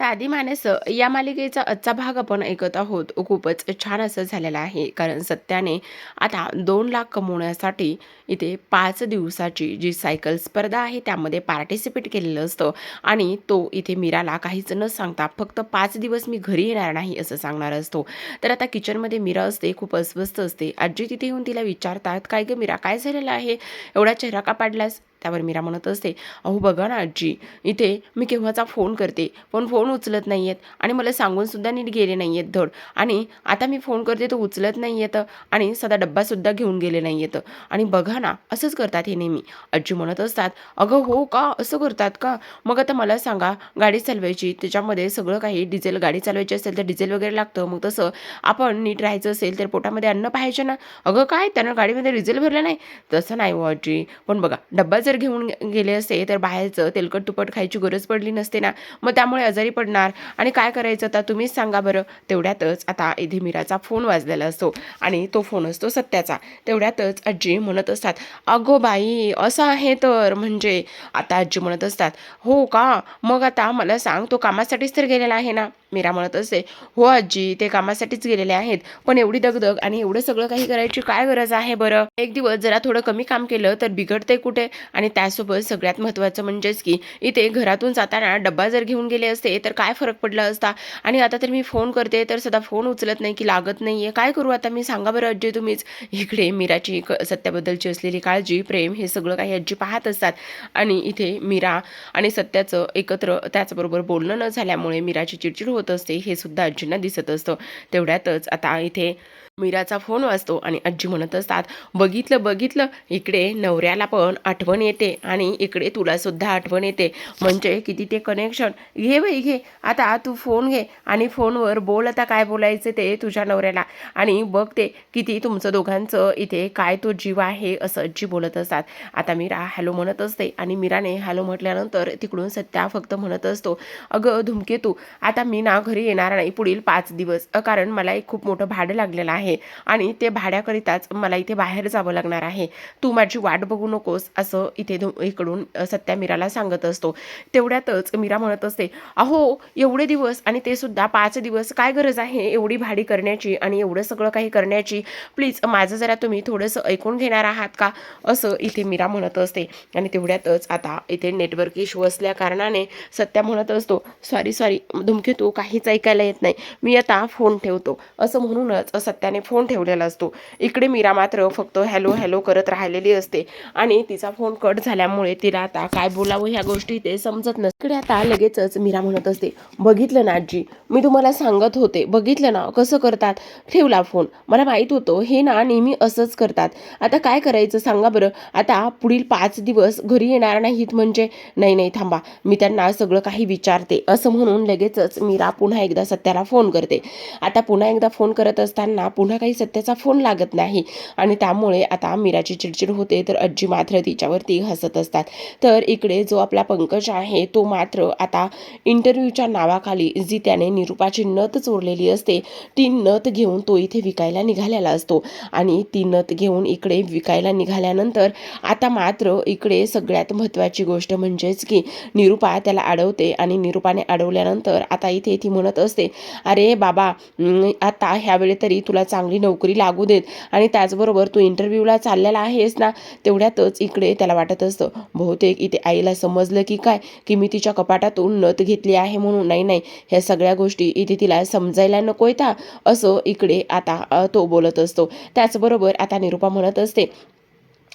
त्या आधी मानेसं या मालिकेचा आजचा भाग आपण ऐकत आहोत. खूपच छान असं झालेलं आहे. कारण सत्याने आता दोन लाख कमवण्यासाठी इथे पाच दिवसाची जी सायकल स्पर्धा आहे त्यामध्ये पार्टिसिपेट केलेलं असतं. आणि तो इथे मीराला काहीच न सांगता फक्त पाच दिवस मी घरी येणार नाही असं सांगणार असतो. तर आता किचनमध्ये मीरा असते खूप अस्वस्थ असते. आजी तिथे येऊन तिला विचारतात काय गं मीरा काय झालेलं आहे? एवढा चेहरा का पाडलास? त्यावर मीरा म्हणत असते अहो बघा ना आजी इथे मी केव्हाचा फोन करते पण फोन उचलत नाही आहेत आणि मला सांगून सुद्धा नीट गेले नाही आहेत धड. आणि आता मी फोन करते तो उचलत नाही येतं आणि सदा डब्बासुद्धा घेऊन गेले नाही येतं आणि बघा ना असंच करतात हे नेहमी. आजी म्हणत असतात अगं हो का? असं करतात का? मग आता मला सांगा गाडी चालवायची त्याच्यामध्ये सगळं काही डिझेल गाडी चालवायची असेल तर डिझेल वगैरे लागतं. मग तसं आपण नीट राहायचं असेल तर पोटामध्ये अन्न पाहायचे ना. अगं काय? त्यानं गाडीमध्ये डिझेल भरलं नाही? तसं नाही हो आजी पण बघा डब्बा जर घेऊन गेले असते तर बाहेरचं तेलकट तुपट खायची गरज पडली नसते ना. मग त्यामुळे आजारी पडणार. आणि काय करायचं आता तुम्हीच सांगा बरं. तेवढ्यातच आता इथे मीराचा फोन वाजलेला असतो. आणि तो फोन असतो सत्याचा. तेवढ्यातच आजी म्हणत असतात अगो बाई असं आहे तर. म्हणजे आता आजी म्हणत असतात हो का? मग आता मला सांग तो कामासाठीच तर गेलेला आहे ना? मीरा म्हणत असते हो आजी ते कामासाठीच गेलेले आहेत. पण एवढी दगदग आणि एवढं सगळं काही करायची काय गरज आहे बरं? एक दिवस जरा थोडं कमी काम केलं तर बिघडते कुठे? आणि त्यासोबत सगळ्यात महत्त्वाचं म्हणजेच की इथे घरातून जाताना डब्बा जर घेऊन गेले असते तर काय फरक पडला असता? आणि आता तर मी फोन करते तर सदा फोन उचलत नाही की लागत नाही आहे काय करू आता मी? सांगा बरं अज्जी तुम्हीच. इकडे मीराची क सत्याबद्दलची असलेली काळजी प्रेम हे सगळं काही आजी पाहत असतात. आणि इथे मीरा आणि सत्याचं एकत्र त्याचबरोबर बोलणं न झाल्यामुळे मीराची चिडचिड होत असते हे सुद्धा आजींना दिसत असतं. तेवढ्यातच आता इथे मीराचा फोन वाजतो आणि आजी म्हणत असतात बघितलं बघितलं इकडे नवऱ्याला पण आठवण येते आणि इकडे तुलासुद्धा आठवण येते. म्हणजे किती ते कनेक्शन घे बाई घे. आता तू फोन घे आणि फोनवर बोल आता काय बोलायचं ते तुझ्या नवऱ्याला. आणि बघ ते किती तुमचं दोघांचं इथे काय तो जीव आहे असं आजी बोलत असतात. आता मीरा हॅलो म्हणत असते आणि मीराने हॅलो म्हटल्यानंतर तिकडून सत्या फक्त म्हणत असतो अगं धुमकेतू आता मी ना घरी येणार नाही पुढील पाच दिवस. अ, कारण मला एक खूप मोठं भाडं लागलेलं आहे. आणि ते भाड्याकरिताच मला इथे बाहेर जावं लागणार आहे. तू माझी वाट बघू नकोस असं इथे धु इकडून सत्या मीराला सांगत असतो. तेवढ्यातच मीरा म्हणत असते अहो एवढे दिवस आणि ते सुद्धा पाच दिवस काय गरज आहे एवढी भाडी करण्याची आणि एवढं सगळं काही करण्याची? प्लीज माझं जरा तुम्ही थोडंसं ऐकून घेणार आहात का? असं इथे मीरा म्हणत असते. आणि तेवढ्यातच आता इथे नेटवर्क इश्यू असल्या कारणाने सत्या म्हणत असतो सॉरी सॉरी धुमके तू काहीच ऐकायला येत नाही. मी आता फोन ठेवतो. असं म्हणूनच सत्याने फोन ठेवलेला असतो. इकडे मीरा मात्र फक्त हॅलो हॅलो करत राहिलेली असते आणि तिचा फोन कट झाल्यामुळे तिला आता काय बोलावं ह्या गोष्टी ते समजत नसते इकडे आता लगेचच मीरा म्हणत असते बघितलं ना आजी मी तुम्हाला सांगत होते बघितलं ना कसं करतात? ठेवला फोन. मला माहीत होतं हे ना नेहमी असंच करतात. आता काय करायचं सांगा बरं? आता पुढील पाच दिवस घरी येणार नाहीत म्हणजे नाही नाही थांबा मी त्यांना सगळं काही विचारते. असं म्हणून लगेचच मीरा पुन्हा एकदा सत्याला फोन करते. आता पुन्हा एकदा फोन करत असताना पुन्हा काही सत्याचा फोन लागत नाही. आणि त्यामुळे आता मीराची चिडचिड होते तर आजी मात्र तिच्यावरती हसत असतात. तर इकडे जो आपला पंकज आहे तो मात्र आता इंटरव्ह्यूच्या नावाखाली जी त्याने निरूपाची नथ चोरलेली असते ती नथ घेऊन तो इथे विकायला निघालेला असतो. आणि ती नथ घेऊन इकडे विकायला निघाल्यानंतर आता मात्र इकडे सगळ्यात महत्त्वाची गोष्ट म्हणजेच की निरूपा त्याला अडवते आणि निरूपाने अडवल्यानंतर आता इथे ती म्हणत असते अरे बाबा आता ह्यावेळी तरी तुला चांगली नोकरी लागू देत आणि त्याचबरोबर तू इंटरव्ह्यूला चाललेला आहेस ना तेवढ्यातच इकडे त्याला वाटत असतं बहुतेक इथे आईला समजलं की काय की मी तिच्या कपाटातून नथ घेतली आहे म्हणून. नाही नाही ह्या सगळ्या गोष्टी इथे तिला समजायला नको येता असं इकडे आता तो बोलत असतो. त्याचबरोबर आता निरूपा म्हणत असते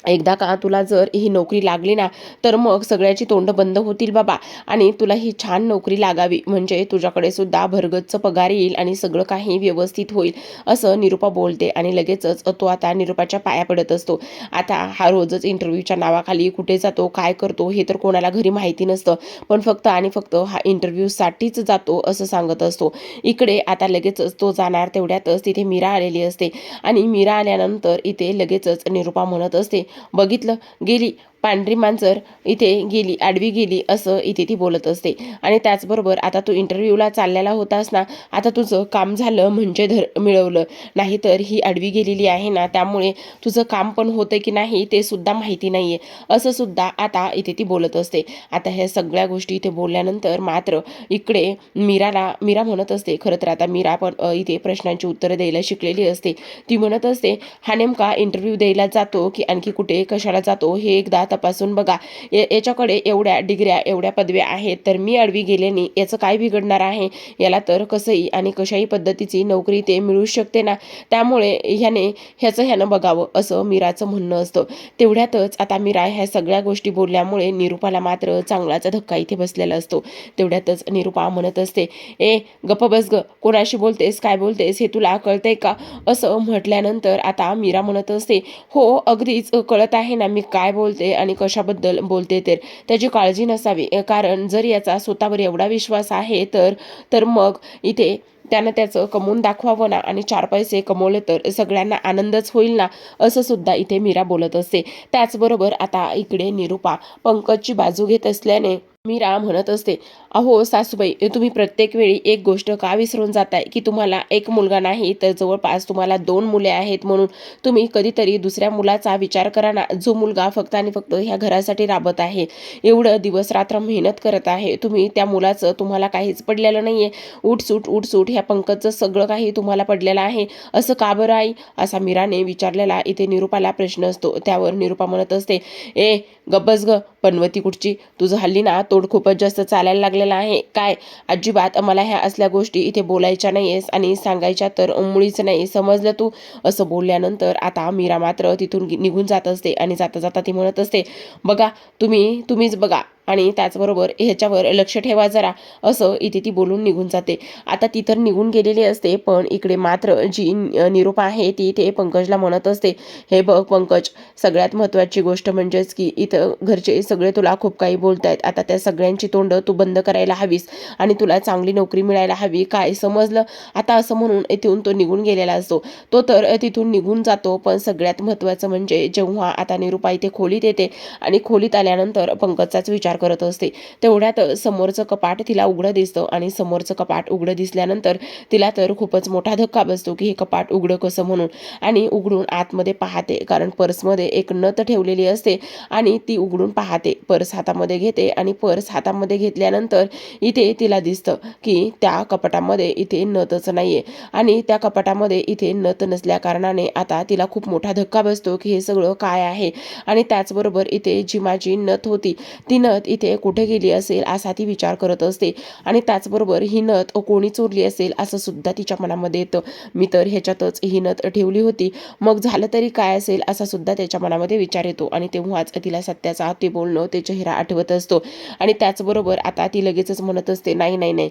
एकदा का तुला जर ही नोकरी लागली ना तर मग सगळ्याची तोंड बंद होतील बाबा. आणि तुला ही छान नोकरी लागावी. म्हणजे तुझ्याकडे सुद्धा भरगतचं पगार येईल आणि सगळं काही व्यवस्थित होईल असं निरूपा बोलते. आणि लगेचच तो आता निरूपाच्या पाया पडत असतो. आता हा रोजच इंटरव्ह्यूच्या नावाखाली कुठे जातो काय करतो हे तर कोणाला घरी माहिती नसतं. पण फक्त आणि फक्त हा इंटरव्ह्यूसाठीच जातो असं सांगत असतो. इकडे आता लगेचच तो जाणार तेवढ्यातच तिथे मीरा आलेली असते. आणि मीरा आल्यानंतर इथे लगेचच निरूपा म्हणत असते बघितलं गेली. पांढरी मांजर इथे गेली आडवी गेली असं इथे ती बोलत असते. आणि त्याचबरोबर आता तू इंटरव्ह्यूला चाललेला होतास ना आता तुझं काम झालं म्हणजे धर मिळवलं. नाहीतर ही आडवी गेलेली आहे ना त्यामुळे तुझं काम पण होतं की नाही ते सुद्धा माहिती नाही आहे असं सुद्धा आता इथे ती बोलत असते. आता ह्या सगळ्या गोष्टी इथे बोलल्यानंतर मात्र इकडे मीराला मीरा म्हणत असते खरं तर आता मीरा पण इथे प्रश्नांची उत्तरं द्यायला शिकलेली असते. ती म्हणत असते हा नेमका इंटरव्ह्यू द्यायला जातो की आणखी कुठे कशाला जातो हे एकदा तपासून बघा या- याच्याकडे एवढ्या डिग्र्या एवढ्या पदव्या आहेत तर मी आडवी गेल्याने याचं काय बिघडणार आहे? याला तर कसंही आणि कशाही पद्धतीची नोकरी ते मिळू शकते ना? त्यामुळे ह्याने ह्याचं ह्यानं बघावं असं मीराचं म्हणणं असतं. तेवढ्यातच आता मीरा ह्या सगळ्या गोष्टी बोलल्यामुळे निरुपाला मात्र चांगलाच धक्का इथे बसलेला असतो. तेवढ्यातच निरुपा म्हणत असते ए गप्प बस ग कोणाशी बोलतेस काय बोलतेस हे तुला कळतंय का? असं म्हटल्यानंतर आता मीरा म्हणत असते हो अगदीच कळत आहे ना मी काय बोलते आणि कशाबद्दल बोलते तर त्याची काळजी नसावी. कारण जर याचा स्वतःवर एवढा विश्वास आहे तर तर मग इथे त्यानं त्याचं कमवून दाखवावं ना आणि चार पैसे कमवले तर सगळ्यांना आनंदच होईल ना असं सुद्धा इथे मीरा बोलत असते. त्याचबरोबर आता इकडे निरुपा पंकजची बाजू घेत असल्याने मीरा म्हणत असते अहो सासूबाई तुम्ही प्रत्येक वेळी एक गोष्ट का विसरून जाताय की तुम्हाला एक मुलगा नाही तर जवळपास तुम्हाला दोन मुले आहेत म्हणून तुम्ही कधीतरी दुसऱ्या मुलाचा विचार करा ना. जो मुलगा फक्त आणि फक्त ह्या घरासाठी राबत आहे एवढं दिवस रात्र मेहनत करत आहे तुम्ही त्या मुलाचं तुम्हाला काहीच पडलेलं नाही आहे उठसूट उठसूट ह्या पंकजचं सगळं काही तुम्हाला पडलेलं आहे. असं का बरं आई? असा मीराने विचारलेला इथे निरुपाला प्रश्न असतो. त्यावर निरुपा म्हणत असते ए गब्बस ग पनवती कुठची? तुझं हल्ली ना तोड खूपच जास्त चालायला लागले लागलेला आहे. काय? अजिबात मला ह्या असल्या गोष्टी इथे बोलायच्या नाहीयेस आणि सांगायच्या तर मुळीच नाही. समजलं तू? असं बोलल्यानंतर आता मीरा मात्र तिथून निघून जात असते आणि जाता जाता ती म्हणत असते बघा तुम्ही तुम्हीच बघा आणि त्याचबरोबर ह्याच्यावर लक्ष ठेवा जरा असं इथे ती बोलून निघून जाते. आता ती तर निघून गेलेली असते पण इकडे मात्र जी निरूपा आहे ती इथे पंकजला म्हणत असते हे बघ पंकज सगळ्यात महत्त्वाची गोष्ट म्हणजेच की इथं घरचे सगळे तुला खूप काही बोलतायत. आता त्या सगळ्यांची तोंड तू बंद करायला हवीस आणि तुला चांगली नोकरी मिळायला हवी काय समजलं? आता असं म्हणून इथून तो निघून गेलेला असतो. तो तर तिथून निघून जातो पण सगळ्यात महत्त्वाचं म्हणजे जेव्हा आता निरूपा इथे खोलीत येते आणि खोलीत आल्यानंतर पंकजचाच विचार करत असते. तेवढ्यात समोरचं कपाट तिला उघडं दिसतं आणि समोरचं कपाट उघडं दिसल्यानंतर तिला तर खूपच मोठा धक्का बसतो की हे कपाट उघडं कसं म्हणून. आणि उघडून आतमध्ये पाहते कारण पर्समध्ये एक नथ ठेवलेली असते आणि ती उघडून पाहते. पर्स हातामध्ये घेते आणि पर्स हातामध्ये घेतल्यानंतर इथे तिला दिसतं की त्या कपाटामध्ये इथे नथच नाहीये. आणि त्या कपाटामध्ये इथे नथ नसल्या कारणाने आता तिला खूप मोठा धक्का बसतो की हे सगळं काय आहे? आणि त्याचबरोबर इथे जी माझी नथ होती ती नथ इथे कुठे गेली असेल असा ती विचार करत असते. आणि त्याचबरोबर ही नथ कोणी चोरली असेल असं सुद्धा तिच्या मनामध्ये येतं. मी तर ह्याच्यातच ही नथ ठेवली होती. मग झालं तरी काय असेल असा सुद्धा त्याच्या मनामध्ये विचार येतो. आणि तेव्हाच तिला सत्याचा ते बोलणं ते चेहरा आठवत असतो. आणि त्याचबरोबर आता ती लगेचच म्हणत असते नाही नाही नाही.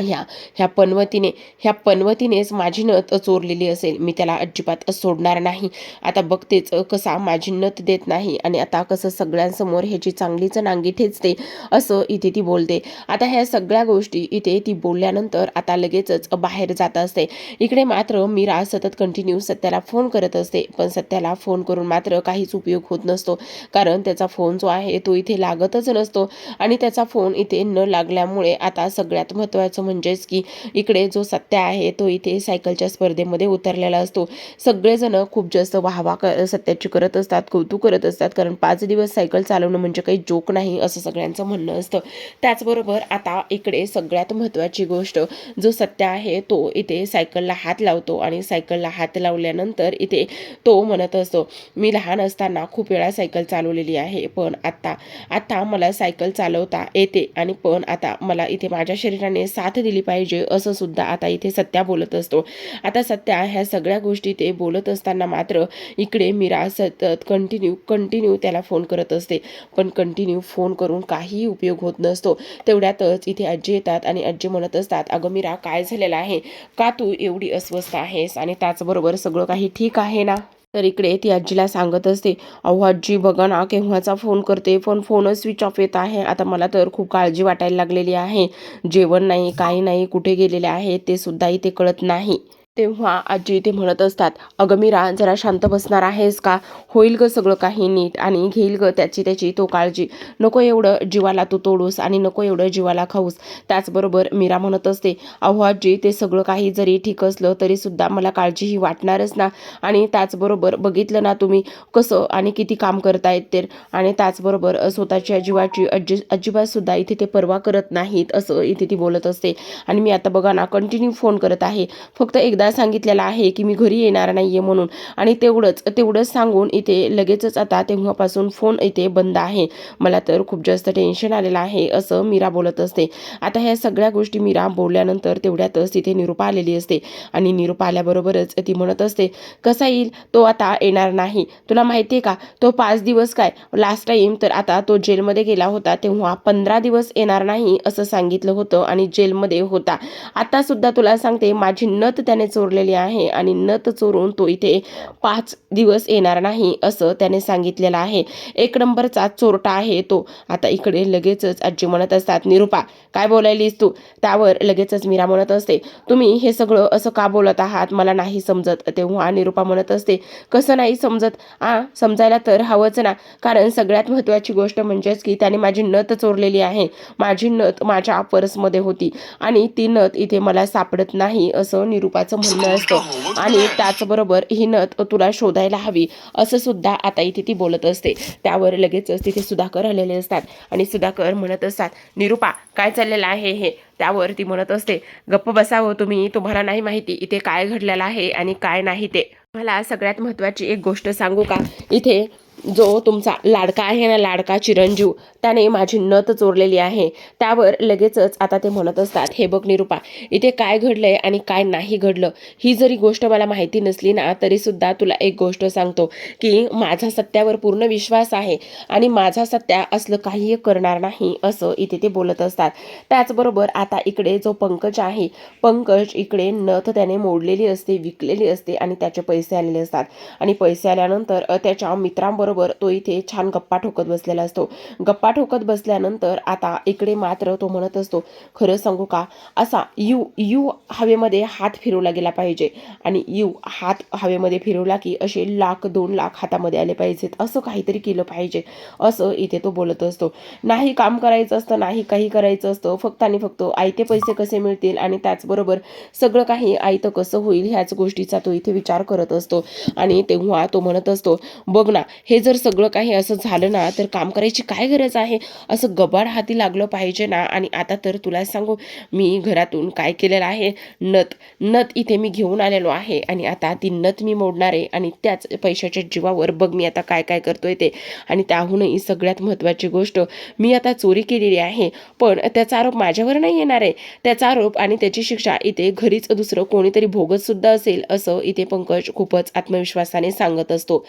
ह्या ह्या पनवतीने ह्या पनवतीनेच माझी नथ चोरलेली असेल. मी त्याला अजिबात सोडणार नाही. आता बघतेच कसा माझी नथ देत नाही आणि आता कसं सगळ्यांसमोर ह्याची चांगलीच नांगी ठेचते असं इथे ती बोलते. आता ह्या सगळ्या गोष्टी इथे ती बोलल्यानंतर आता लगेचच बाहेर जात असते. इकडे मात्र मीरा सतत कंटिन्यू सत्याला फोन करत असते. पण सत्याला फोन करून मात्र काहीच उपयोग होत नसतो. कारण त्याचा फोन जो आहे तो इथे लागतच नसतो. आणि त्याचा फोन इथे न लागल्यामुळे आता सगळ्यात महत्त्वाचं म्हणजेच की इकडे जो सत्या आहे तो इथे सायकलच्या स्पर्धेमध्ये उतरलेला असतो. सगळेजण खूप जास्त वाहवा क सत्याची करत असतात कौतुक करत असतात. कारण पाच दिवस सायकल चालवणं म्हणजे काही जोक नाही असं सगळ्यांचं म्हणणं असतं. त्याचबरोबर आता इकडे सगळ्यात महत्त्वाची गोष्ट जो सत्य आहे तो इथे सायकलला हात लावतो आणि सायकलला हात लावल्यानंतर इथे तो म्हणत असतो मी लहान असताना खूप वेळा सायकल चालवलेली आहे पण आत्ता आत्ता मला सायकल चालवता येते आणि पण आता मला इथे माझ्या शरीराने साथ दिली पाहिजे असं सुद्धा आता इथे सत्या बोलत असतो. आता सत्या ह्या सगळ्या गोष्टी ते बोलत असताना मात्र इकडे मीरा सतत कंटिन्यू कंटिन्यू त्याला फोन करत असते. पण कंटिन्यू फोन करून काहीही उपयोग होत नसतो. तेवढ्यातच इथे आजी येतात आणि आजी म्हणत असतात अगं मीरा काय झालेलं आहे? का तू एवढी अस्वस्थ आहेस? आणि त्याचबरोबर सगळं काही ठीक आहे ना? तर इकडे ती आजीला सांगत असते अहो आजी बघा ना केव्हाचा फोन करते? पण फोनच स्विच ऑफ येत आहे. आता मला तर खूप काळजी वाटायला लागलेली आहे. जेवण नाही काही नाही कुठे गेलेले आहे ते सुद्धा इथे कळत नाही. तेव्हा आजी ते म्हणत असतात अगं मीरा जरा शांत बसणार आहेस का? होईल ग सगळं काही नीट आणि घेईल ग त्याची त्याची तो काळजी. नको एवढं जीवाला तू तोडूस आणि नको एवढं जीवाला खाऊस. त्याचबरोबर मीरा म्हणत असते अहो आजी ते सगळं काही जरी ठीक असलं तरी सुद्धा मला काळजी ही वाटणारच ना. आणि त्याचबरोबर बघितलं ना तुम्ही कसं आणि किती काम करतायत ते. आणि त्याचबरोबर स्वतःच्या जीवाची अजी अजिबात सुद्धा इथे ते पर्वा करत नाहीत असं इथे ती बोलत असते. आणि मी आता बघा ना कंटिन्यू फोन करत आहे. फक्त एकदा सांगितलेलं आहे की मी घरी येणार नाहीये म्हणून. आणि तेवढंच तेवढंच सांगून इथे लगेचच आता तेव्हापासून फोन इथे बंद आहे. मला तर खूप जास्त टेन्शन आलेलं आहे असं मीरा बोलत असते. आता ह्या सगळ्या गोष्टी मीरा बोलल्यानंतर तेवढ्यातच तिथे निरूपा आलेली असते. आणि निरूपा आल्याबरोबरच ती म्हणत असते कसा येईल? तो आता येणार नाही. तुला माहिती आहे का? तो पाच दिवस काय? लास्ट टाईम तर आता तो जेलमध्ये गेला होता तेव्हा पंधरा दिवस येणार नाही असं सांगितलं होतं आणि जेलमध्ये होता. आता सुद्धा तुला सांगते माझी नत त्याने चोरलेली आहे आणि नथ चोरून तो इथे पाच दिवस येणार नाही असं त्याने सांगितलेलं आहे. एक नंबरचा चोरटा आहे तो. आता इकडे लगेचच आजी म्हणत असतात निरूपा काय बोलायलीस तू? त्यावर लगेचच मीरा म्हणत असते तुम्ही हे सगळं असं का बोलत आहात? मला नाही समजत. तेव्हा निरूपा म्हणत असते कसं नाही समजत? आ समजायला तर हवंच ना. कारण सगळ्यात महत्त्वाची गोष्ट म्हणजेच की त्याने माझी नथ चोरलेली आहे. माझी नथ माझ्या पर्समध्ये होती आणि ती नथ इथे मला सापडत नाही असं निरूपाचं म्हणणं असतं. आणि त्याचबरोबर ही नथ तुला शोधायला हवी असं सुद्धा आता इथे ती बोलत असते. त्यावर लगेचच तिथे सुधाकर आलेले असतात. आणि सुधाकर म्हणत असतात निरूपा काय चाललेलं आहे हे? त्यावर ती म्हणत असते गप्प बसावं तुम्ही तुम्हाला नाही माहिती इथे काय घडलेलं आहे आणि काय नाही ते. मला सगळ्यात महत्त्वाची एक गोष्ट सांगू का? इथे जो तुमचा लाडका आहे ना लाडका चिरंजीव त्याने माझी नथ चोरलेली आहे. त्यावर लगेचच आता ते म्हणत असतात हे बघ निरूपा इथे काय घडलंय आणि काय नाही घडलं? ही जरी गोष्ट मला माहिती नसली ना तरी सुद्धा तुला एक गोष्ट सांगतो की माझा सत्यावर पूर्ण विश्वास आहे आणि माझा सत्या असलं काही करणार नाही असं इथे ते बोलत असतात. त्याचबरोबर आता इकडे जो पंकज आहे पंकज इकडे नथ त्याने मोडलेली असते विकलेली असते आणि त्याचे पैसे आलेले असतात. आणि पैसे आल्यानंतर त्याच्या मित्रांबरोबर तो इथे छान गप्पा ठोकत बसलेला असतो. गप्पा ठोकत बसल्यानंतर आता इकडे मात्र तो म्हणत असतो खरं सांगू का? असा यू यू हवेमध्ये हात फिरवला गेला पाहिजे आणि यू हात हवेमध्ये फिरवला की असे लाख दोन लाख हातामध्ये आले पाहिजेत. असं काहीतरी केलं पाहिजे. असं इथे तो बोलत असतो. नाही काम करायचं असतं नाही काही करायचं असतं. फक्त आणि फक्त आयते पैसे कसे मिळतील आणि त्याचबरोबर सगळं काही आयतं कसं होईल ह्याच गोष्टीचा तो इथे विचार करत असतो. आणि तेव्हा तो म्हणत असतो बघ ना हे जर सगळं काही असं झालं ना तर काम करायची काय गरज आहे? असं गबाड हाती लागलं पाहिजे ना. आणि आता तर तुला सांगू मी घरातून काय केलेलं आहे? नथ नथ इथे मी घेऊन आलेलो आहे. आणि आता ती नथ मी मोडणार आहे. आणि त्याच पैशाच्या जीवावर बघ मी आता काय काय करतोय ते. आणि त्याहूनही सगळ्यात महत्त्वाची गोष्ट मी आता चोरी केलेली आहे. पण त्याचा आरोप माझ्यावर नाही येणार आहे. त्याचा आरोप आणि त्याची शिक्षा इथे घरीच दुसरं कोणीतरी भोगत सुद्धा असेल असं इथे पंकज खूपच आत्मविश्वासाने सांगत असतो.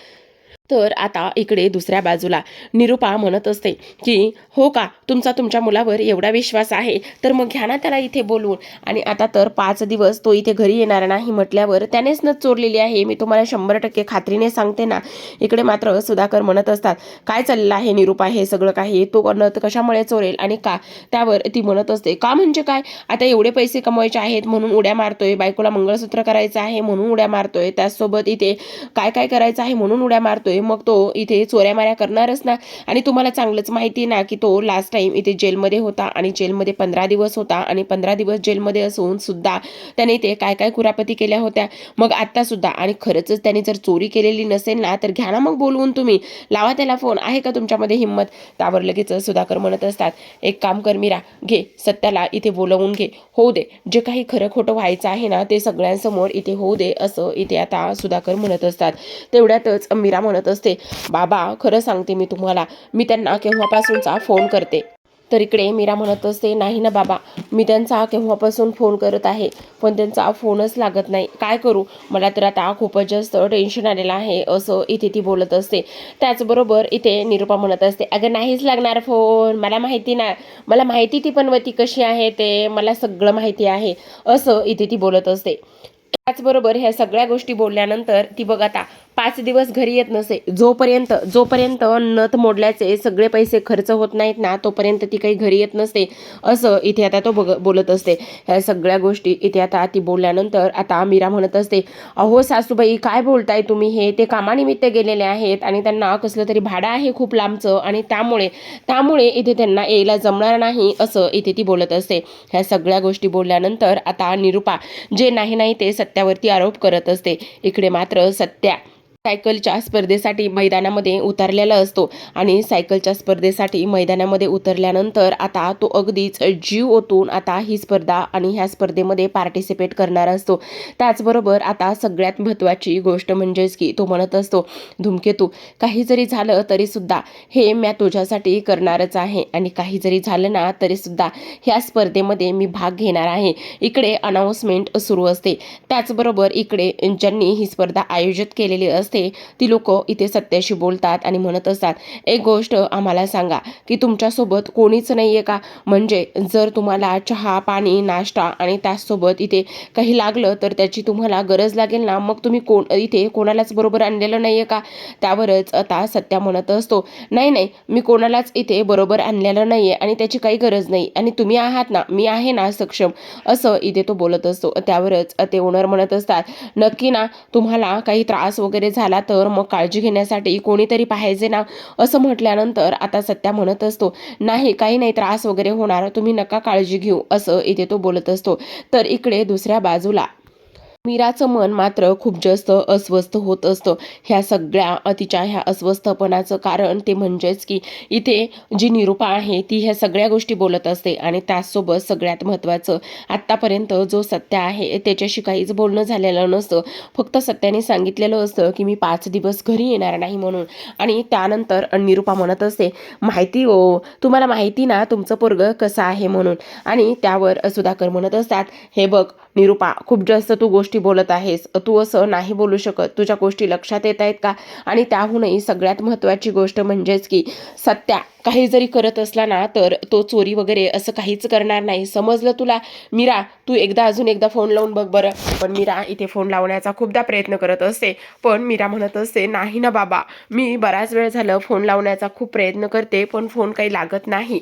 तर आता इकडे दुसऱ्या बाजूला निरुपा म्हणत असते की हो का? तुमचा तुमच्या मुलावर एवढा विश्वास आहे तर मग घ्या ना त्याला इथे बोलवून. आणि आता तर पाच दिवस तो इथे घरी येणार नाही म्हटल्यावर त्यानेच न चोरलेली आहे. मी तुम्हाला शंभर टक्के खात्रीने सांगते ना. इकडे मात्र सुधाकर म्हणत असतात काय चाललं आहे निरुपा? हे सगळं काही? तो नत कशामुळे चोरेल आणि का? त्यावर ती म्हणत असते का म्हणजे काय? आता एवढे पैसे कमवायचे आहेत म्हणून उड्या मारतोय बायकोला मंगळसूत्र करायचं आहे म्हणून उड्या मारतोय त्याचसोबत इथे काय काय करायचं आहे म्हणून उड्या मारतोय मग तो इथे चोऱ्या माऱ्या करणारच ना. आणि तुम्हाला चांगलंच माहिती आहे ना की तो लास्ट टाइम इथे जेलमध्ये होता आणि जेलमध्ये पंधरा दिवस होता आणि पंधरा दिवस जेलमध्ये असून सुद्धा त्याने इथे काय काय कुरापती केल्या होत्या. मग आत्तासुद्धा सुद्धा आणि खरंच त्याने जर चोरी केलेली नसेल ना तर घ्या ना मग बोलवून तुम्ही. लावा त्याला फोन आहे का तुमच्यामध्ये हिंमत? त्यावर लगेच सुधाकर म्हणत असतात. एक काम कर मीरा घे सत्याला इथे बोलवून घे. होऊ दे. जे काही खरं खोटं व्हायचं आहे ना ते सगळ्यांसमोर इथे होऊ दे असं इथे आता सुधाकर म्हणत असतात. तेवढ्यातच मीरा म्हणत असते बाबा खरं सांगते मी तुम्हाला. मी त्यांना केव्हापासूनचा फोन करते. तर इकडे मीरा म्हणत असते नाही ना बाबा मी त्यांचा केव्हापासून फोन करत आहे पण त्यांचा फोनच लागत नाही. काय करू? मला तर आता खूपच जास्त टेन्शन आलेलं आहे असं इथे ती बोलत असते. त्याचबरोबर इथे निरूपा म्हणत असते अगं नाहीच लागणार फोन मला माहिती ना मला माहिती ती पनवती कशी आहे ते मला सगळं माहिती आहे असं इथे ती बोलत असते. त्याचबरोबर ह्या सगळ्या गोष्टी बोलल्यानंतर ती बघ आता पाच दिवस घरी येत नसे जोपर्यंत जोपर्यंत नथ मोडल्याचे सगळे पैसे खर्च होत नाहीत ना तोपर्यंत ती काही घरी येत नसते. असं इथे आता तो बघ बोलत असते. ह्या सगळ्या गोष्टी इथे आता ती बोलल्यानंतर आता मीरा म्हणत असते अहो सासूबाई काय बोलताय तुम्ही हे? ते कामानिमित्त गेलेले आहेत आणि त्यांना कसलं तरी भाडं आहे खूप लांबचं आणि त्यामुळे त्यामुळे इथे त्यांना यायला जमणार नाही असं इथे ती बोलत असते. ह्या सगळ्या गोष्टी बोलल्यानंतर आता निरुपा जे नाही नाही ते सत्यावरती आरोप करत असते. इकडे मात्र सत्या सायकलच्या स्पर्धेसाठी मैदानामध्ये उतरलेला असतो आणि सायकलच्या स्पर्धेसाठी मैदानामध्ये उतरल्यानंतर आता तो अगदीच जीव ओतून आता ही स्पर्धा आणि ह्या स्पर्धेमध्ये पार्टिसिपेट करणार असतो. त्याचबरोबर आता सगळ्यात महत्त्वाची गोष्ट म्हणजेच की तो म्हणत असतो धूमकेतू काही जरी झालं तरीसुद्धा हे म्या तुझ्यासाठी करणारच आहे आणि काही जरी झालं ना तरीसुद्धा ह्या स्पर्धेमध्ये मी भाग घेणार आहे. इकडे अनाऊन्समेंट सुरू असते. त्याचबरोबर इकडे ज्यांनी ही स्पर्धा आयोजित केलेली असते ती लोक इथे सत्याशी बोलतात आणि म्हणत असतात एक गोष्ट आम्हाला सांगा की तुमच्यासोबत कोणीच नाही आहे का? म्हणजे जर तुम्हाला चहा पाणी नाश्ता आणि त्याचसोबत इथे काही लागलं तर त्याची तुम्हाला गरज लागेल ना? मग तुम्ही कोण इथे कोणालाच बरोबर आणलेलं नाही आहे का? त्यावरच आता सत्या म्हणत असतो नाही नाही मी कोणालाच इथे बरोबर आणलेलं नाही आहे आणि त्याची काही गरज नाही आणि तुम्ही आहात ना मी आहे ना सक्षम असं इथे तो बोलत असतो. त्यावरच ते ओनर म्हणत असतात नक्की ना तुम्हाला काही त्रास वगैरे झाला तर मग काळजी घेण्यासाठी कोणीतरी पाहिजे ना असं म्हटल्यानंतर आता सत्या म्हणत असतो नाही काही नाही त्रास वगैरे होणार तुम्ही नका काळजी घेऊ असं इथे तो बोलत असतो. तर इकडे दुसऱ्या बाजूला मीराचं मन मात्र खूप जास्त अस्वस्थ होत असतं. ह्या सगळ्या तिच्या ह्या अस्वस्थपणाचं कारण ते म्हणजेच की इथे जी निरूपा आहे ती ह्या सगळ्या गोष्टी बोलत असते आणि त्याचसोबत सगळ्यात महत्त्वाचं आत्तापर्यंत जो सत्य आहे त्याच्याशी काहीच बोलणं झालेलं नसतं. फक्त सत्याने सांगितलेलं असतं की मी पाच दिवस घरी येणार नाही म्हणून. आणि त्यानंतर निरूपा म्हणत असते माहिती ओ तुम्हाला माहिती ना तुमचं पोरग कसं आहे म्हणून? आणि त्यावर सुधाकर म्हणत असतात हे बघ निरूपा खूप जास्त तू गोष्टी बोलत आहेस. तू असं नाही बोलू शकत. तुझ्या गोष्टी लक्षात येत आहेत का? आणि त्याहूनही सगळ्यात महत्त्वाची गोष्ट म्हणजेच की सत्या. काही जरी करत असला ना तर तो चोरी वगैरे असं काहीच करणार नाही. समजलं तुला? मीरा तू एकदा अजून एकदा फोन लावून बघ बरं. पण मीरा इथे फोन लावण्याचा खूपदा प्रयत्न करत असते. पण मीरा म्हणत असते नाही ना बाबा. मी बराच वेळ झालं फोन लावण्याचा खूप प्रयत्न करते पण फोन काही लागत नाही.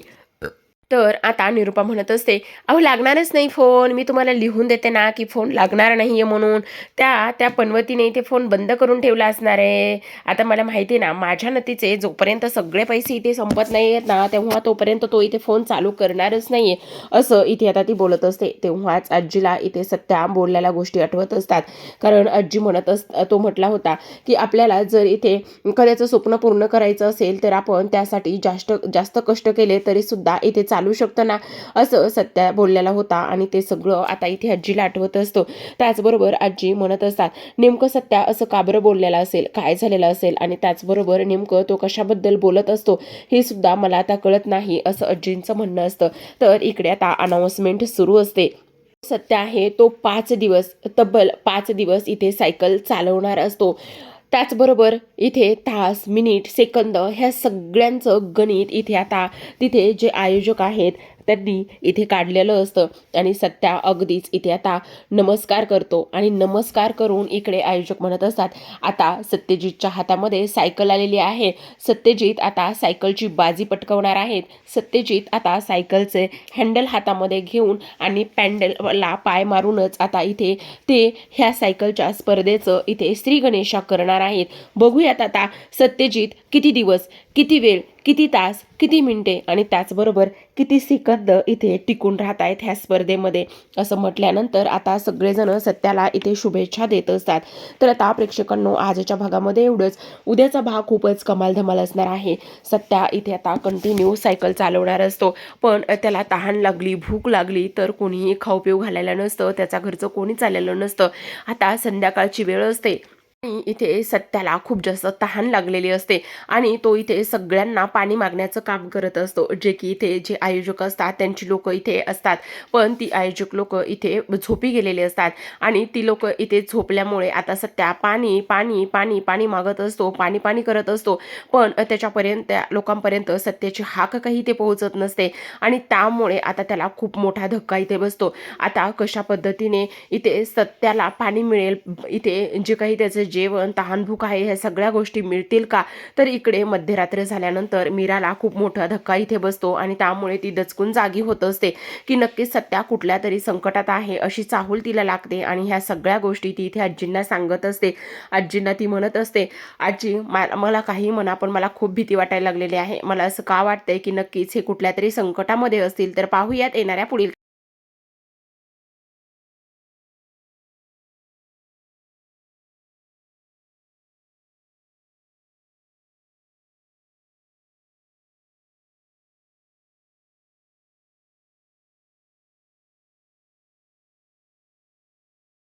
तर आता निरुपा म्हणत असते अहो लागणारच नाही फोन. मी तुम्हाला लिहून देते ना की फोन लागणार नाही आहे म्हणून. त्या त्या पनवतीने इथे फोन बंद करून ठेवला असणार आहे. आता मला माहिती आहे ना माझ्या नतीचे जोपर्यंत सगळे पैसे इथे संपत नाही आहेत ना तेव्हा तोपर्यंत तो इथे फोन चालू करणारच नाही आहे असं इथे आता ती बोलत असते. तेव्हाच आजीला इथे सत्या बोललेल्या गोष्टी आठवत असतात. कारण आजी म्हणत अस तो म्हटला होता की आपल्याला जर इथे एखाद्याचं स्वप्न पूर्ण करायचं असेल तर आपण त्यासाठी जास्त जास्त कष्ट केले तरीसुद्धा इथे चालू शकतं ना असं सत्या बोललेला होता आणि ते सगळं आता इथे आजीला आठवत असतो. त्याचबरोबर आजी म्हणत असतात नेमकं सत्या असं का बरं बोललेलं असेल? काय झालेलं असेल? आणि त्याचबरोबर नेमकं तो कशाबद्दल बोलत असतो हे सुद्धा मला आता कळत नाही असं आजींचं म्हणणं असतं. तर इकडे आता अनाऊन्समेंट सुरू असते. सत्य आहे तो पाच दिवस तब्बल पाच दिवस इथे सायकल चालवणार असतो. त्याचबरोबर इथे तास मिनिट सेकंद ह्या सगळ्यांचं गणित इथे आता तिथे जे आयोजक आहेत त्यांनी इथे काढलेलं असतं. आणि सत्या अगदीच इथे आता नमस्कार करतो. आणि नमस्कार करून इकडे आयोजक म्हणत असतात आता सत्यजितच्या हातामध्ये सायकल आलेली आहे. सत्यजित आता सायकलची बाजी पटकवणार आहेत. सत्यजित आता सायकलचे हँडल हातामध्ये घेऊन आणि पॅन्डलला पाय मारूनच आता इथे ते ह्या सायकलच्या स्पर्धेचं इथे श्री गणेशा करणार आहेत. बघूयात आता सत्यजित किती दिवस किती वेळ किती तास किती मिनटे आणि त्याचबरोबर किती सेकंद इथे टिकून राहत आहेत ह्या स्पर्धेमध्ये? असं म्हटल्यानंतर आता सगळेजण सत्याला इथे शुभेच्छा देत असतात. तर आता प्रेक्षकांनो आजच्या भागामध्ये एवढंच. उद्याचा भाग खूपच कमाल धमाल असणार आहे. सत्या इथे आता कंटिन्यू सायकल चालवणार असतो. पण त्याला तहान लागली भूक लागली तर कोणीही खाऊ पिऊ घालायला नसतं. त्याचा घरचं कोणी चाललेलं नसतं. आता संध्याकाळची वेळ असते. आणि इथे सत्याला खूप जास्त तहान लागलेली असते. आणि तो इथे सगळ्यांना पाणी मागण्याचं काम करत असतो. जे की इथे जे आयोजक असतात त्यांची लोक इथे असतात. पण ती आयोजक लोक इथे झोपी गेलेली असतात. आणि ती लोक इथे झोपल्यामुळे आता सत्या पाणी पाणी पाणी पाणी मागत असतो पाणी पाणी करत असतो. पण त्याच्यापर्यंत त्या लोकांपर्यंत सत्याची हाक काही इथे पोहोचत नसते. आणि त्यामुळे आता त्याला खूप मोठा धक्का इथे बसतो. आता कशा पद्धतीने इथे सत्याला पाणी मिळेल? इथे जे काही त्याचं जेवण तहानभूक आहे ह्या सगळ्या गोष्टी मिळतील का? तर इकडे मध्यरात्र झाल्यानंतर मीराला खूप मोठा धक्का इथे बसतो आणि त्यामुळे ती दचकून जागी होत असते की नक्कीच सत्या कुठल्या तरी संकटात आहे अशी चाहूल तिला लागते आणि ह्या सगळ्या गोष्टी ती इथे आजींना सांगत असते. आजींना ती म्हणत असते आजी मा- मला काही म्हणा पण मला खूप भीती वाटायला लागलेली आहे. मला असं का वाटतंय की नक्कीच हे कुठल्या तरी संकटामध्ये असतील तर पाहूयात येणाऱ्या पुढील